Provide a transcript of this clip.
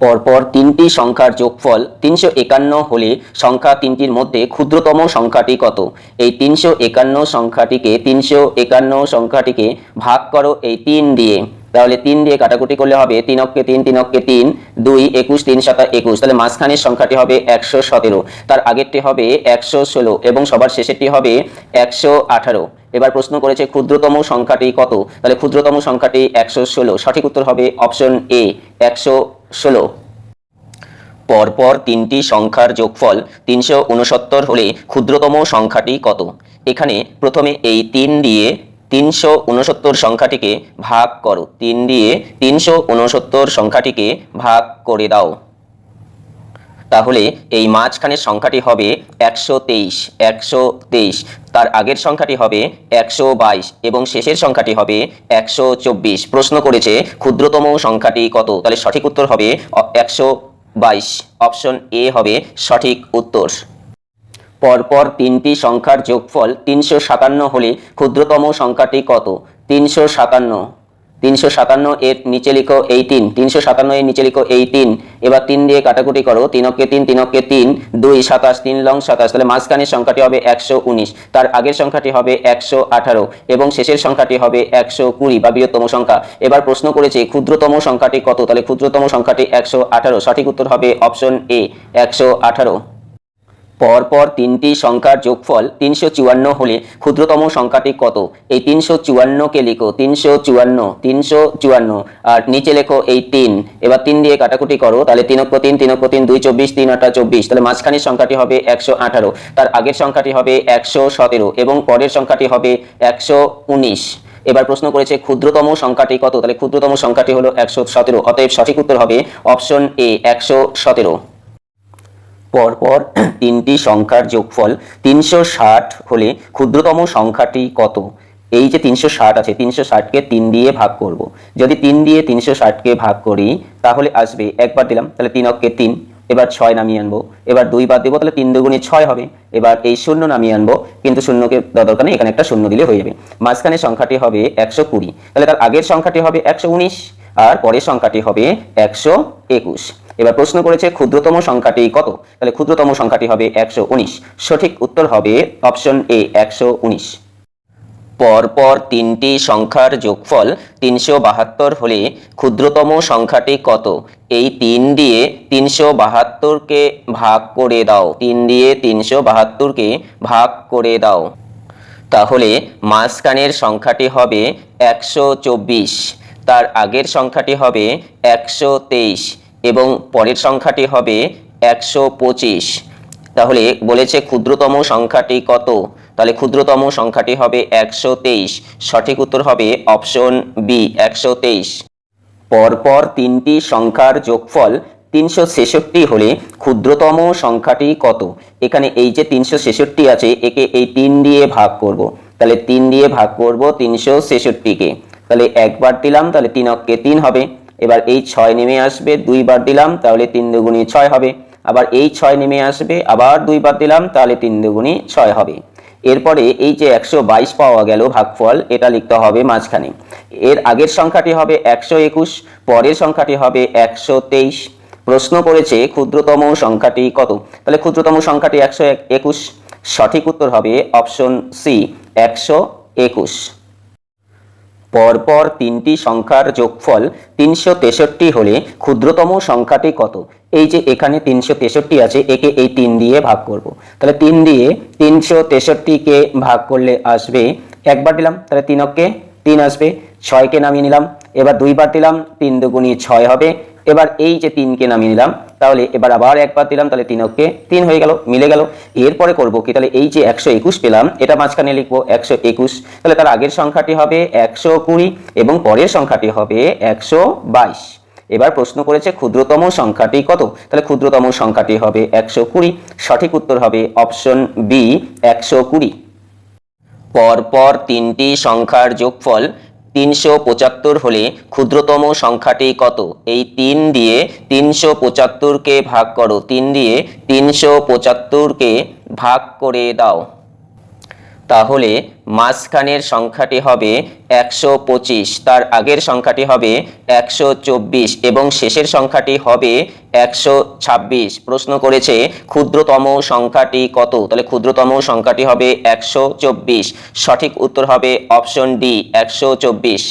পরপর তিনটি সংখ্যার যোগফল তিনশো একান্ন হলে সংখ্যা তিনটির মধ্যে ক্ষুদ্রতম সংখ্যাটি কত? এই তিনশো একান্ন সংখ্যাটিকে তিনশো একান্ন সংখ্যাটিকে ভাগ করো এই তিন দিয়ে। তাহলে তিন দিয়ে কাটাকুটি করলে হবে তিন অক্ষে তিন তিন অক্ষে তিন, দুই, একুশ, তিন, সাতা একুশ। তাহলে মাঝখানের সংখ্যাটি হবে একশো সতেরো। তার আগেরটি হবে একশো ষোলো এবং সবার শেষেরটি হবে একশো আঠারো। এবার প্রশ্ন করেছে ক্ষুদ্রতম সংখ্যাটি কত? তাহলে ক্ষুদ্রতম সংখ্যাটি একশো ষোলো। সঠিক উত্তর হবে অপশন এ, একশো ষোলো। পরপর তিনটি সংখ্যার যোগফল তিনশো উনসত্তর হলে ক্ষুদ্রতম সংখ্যাটি কত? এখানে প্রথমে এই তিন দিয়ে তিনশো উনসত্তর সংখ্যাটিকে ভাগ করো। তিন দিয়ে তিনশো উনসত্তর সংখ্যাটিকে ভাগ করে দাও। তাহলে এই মাঝখানের সংখ্যাটি হবে একশো তেইশ। একশো তেইশ। তার আগের সংখ্যাটি হবে একশো বাইশ এবং শেষের সংখ্যাটি হবে একশো চব্বিশ। প্রশ্ন করেছে, ক্ষুদ্রতম সংখ্যাটি কত? তাহলে সঠিক উত্তর হবে একশো বাইশ। অপশন এ হবে সঠিক উত্তর। পরপর তিনটি সংখ্যার যোগফল তিনশো সাতান্ন হলে ক্ষুদ্রতম সংখ্যাটি কত? তিনশো সাতান্ন। তিনশো সাতান্ন এর নিচে লিখো এই তিন। তিনশো সাতান্ন এর নিচে লিখো এই তিন। এবার তিন দিয়ে কাটাকুটি করো। তিনকে তিন তিনকে তিন। দুই, সাতাশ, তিন লং সাতাশ। তাহলে মাঝখানের সংখ্যাটি হবে একশো উনিশ। তার আগের সংখ্যাটি হবে একশো আঠারো। এবং শেষের সংখ্যাটি হবে একশো কুড়ি বা বৃহত্তম সংখ্যা। এবার প্রশ্ন করেছে, ক্ষুদ্রতম সংখ্যাটি কত? তাহলে ক্ষুদ্রতম সংখ্যাটি একশো আঠারো। সঠিক উত্তর হবে অপশন এ, একশো আঠারো। পরপর তিনটি সংখ্যার যোগফল তিনশো চুয়ান্ন হলে ক্ষুদ্রতম সংখ্যাটি কত? এই তিনশো চুয়ান্নকে লিখো, তিনশো চুয়ান্ন তিনশো চুয়ান্ন, আর নিচে লেখো এই তিন। এবার তিন দিয়ে কাটাকুটি করো, তাহলে তিনক্ষ তিন তিনক্ষ তিন, দুই চব্বিশ, তিন আটা চব্বিশ। তাহলে মাঝখানের সংখ্যাটি হবে একশো আঠারো, তার আগের সংখ্যাটি হবে একশো সতেরো, এবং পরের সংখ্যাটি হবে একশো উনিশ। এবার প্রশ্ন করেছে ক্ষুদ্রতম সংখ্যাটি কত? তাহলে ক্ষুদ্রতম সংখ্যাটি হলো একশো সতেরো, অতএব সঠিক উত্তর হবে অপশন এ, একশো সতেরো। পরপর তিনটি সংখ্যার যোগফল তিনশো ষাট হলে ক্ষুদ্রতম সংখ্যাটি কত? এই যে তিনশো ষাট আছে, তিনশো ষাটকে তিন দিয়ে ভাগ করব। যদি তিন দিয়ে তিনশো ষাটকে ভাগ করি, তাহলে আসবে একবার দিলাম, তাহলে তিন অক্ষে তিন, এবার ছয় নামিয়ে আনব, এবার দুই বার দেবো, তাহলে তিন দুগুণে ছয় হবে, এবার এই শূন্য নামিয়ে আনব, কিন্তু শূন্যকে দরকার নেই, এখানে একটা শূন্য দিলে হয়ে যাবে। মাঝখানে সংখ্যাটি হবে একশো কুড়ি, তাহলে তার আগের সংখ্যাটি হবে একশো উনিশ, আর পরের সংখ্যাটি হবে একশো একুশ। এবার প্রশ্ন করেছে ক্ষুদ্রতম সংখ্যাটি কত? তাহলে ক্ষুদ্রতম সংখ্যাটি হবে একশো উনিশ। সঠিক উত্তর হবে অপশন এ, একশো উনিশ। পরপর তিনটি সংখ্যার যোগফল তিনশো বাহাত্তর হলে ক্ষুদ্রতম সংখ্যাটি কত? এই তিন দিয়ে তিনশো বাহাত্তরকে ভাগ করে দাও। তিন দিয়ে তিনশো বাহাত্তরকে ভাগ করে দাও। তাহলে মাঝখানের সংখ্যাটি হবে একশো চব্বিশ। তার আগের সংখ্যাটি হবে একশো তেইশ। এবং পরের সংখ্যাটি হবে একশো পঁচিশ। তাহলে বলেছে ক্ষুদ্রতম সংখ্যাটি কত? তাহলে ক্ষুদ্রতম সংখ্যাটি হবে একশো তেইশ। সঠিক উত্তর হবে অপশন বি, একশো তেইশ। পরপর তিনটি সংখ্যার যোগফল তিনশো ছেষট্টি হলে ক্ষুদ্রতম সংখ্যাটি কত? এখানে এই যে তিনশো ছেষট্টি আছে, একে এই তিন দিয়ে ভাগ করব। তাহলে তিন দিয়ে ভাগ করব তিনশো ছেষট্টিকে। তাহলে একবার দিলাম, তাহলে তিন অক্ষে তিন হবে। এবার এই ছয় নেমে আসবে, দুইবার দিলাম, তাহলে তিন দুগুণি ছয় হবে। আবার এই ছয় নেমে আসবে, আবার দুইবার দিলাম, তাহলে তিন দুগুণি ছয় হবে। এরপরে এই যে একশো বাইশ পাওয়া গেল ভাগফল, এটা লিখতে হবে মাঝখানে। এর আগের সংখ্যাটি হবে একশো একুশ, পরের সংখ্যাটি হবে একশো তেইশ। প্রশ্ন করেছে ক্ষুদ্রতম সংখ্যাটি কত? তাহলে ক্ষুদ্রতম সংখ্যাটি একশো একুশ, সঠিক উত্তর হবে অপশন সি, একশো একুশ। পরপর তিনটি সংখ্যার যোগফল তিনশো তেষট্টি হলে ক্ষুদ্রতম সংখ্যাটি কত এই যে এখানে তিনশো তেষট্টি আছে, একে এই তিন দিয়ে ভাগ করব। তাহলে তিন দিয়ে তিনশো তেষট্টিকে ভাগ করলে আসবে, একবার দিলাম, তাহলে তিনককে তিন আসবে, ছয়কে নামিয়ে নিলাম, এবার দুইবার দিলাম, তিন দুগুণি ছয় হবে এবার এই যে তিনকে নামিয়ে নিলাম, তাহলে এবার আবার একবার দিলাম, তাহলে তিন অক্ষে তিন হয়ে গেল, মিলে গেল। এরপরে করব কি? তাহলে এই যে একশো একুশ পেলাম, এটা মাঝখানে লিখব একশো একুশ। তাহলে তার আগের সংখ্যাটি হবে একশো কুড়ি এবং পরের সংখ্যাটি হবে একশো বাইশ। এবার প্রশ্ন করেছে ক্ষুদ্রতম সংখ্যাটি কত? তাহলে ক্ষুদ্রতম সংখ্যাটি হবে একশো কুড়ি। সঠিক উত্তর হবে অপশন বি, একশো কুড়ি। পরপর তিনটি সংখ্যার যোগফল তিনশো পঁচাত্তর হলে ক্ষুদ্রতম সংখ্যাটি কত? এই তিন দিয়ে তিনশো পঁচাত্তরকে ভাগ করো। তিন দিয়ে তিনশো পঁচাত্তরকে ভাগ করে দাও। তাহলে মাঝখানের সংখ্যাটি হবে একশো পঁচিশ, তার আগের সংখ্যাটি হবে একশো চব্বিশ এবং শেষের সংখ্যাটি হবে একশো ছাব্বিশ। প্রশ্ন করেছে, ক্ষুদ্রতম সংখ্যাটি কত? তাহলে ক্ষুদ্রতম সংখ্যাটি হবে একশো চব্বিশ। সঠিক উত্তর হবে অপশন ডি, একশো চব্বিশ।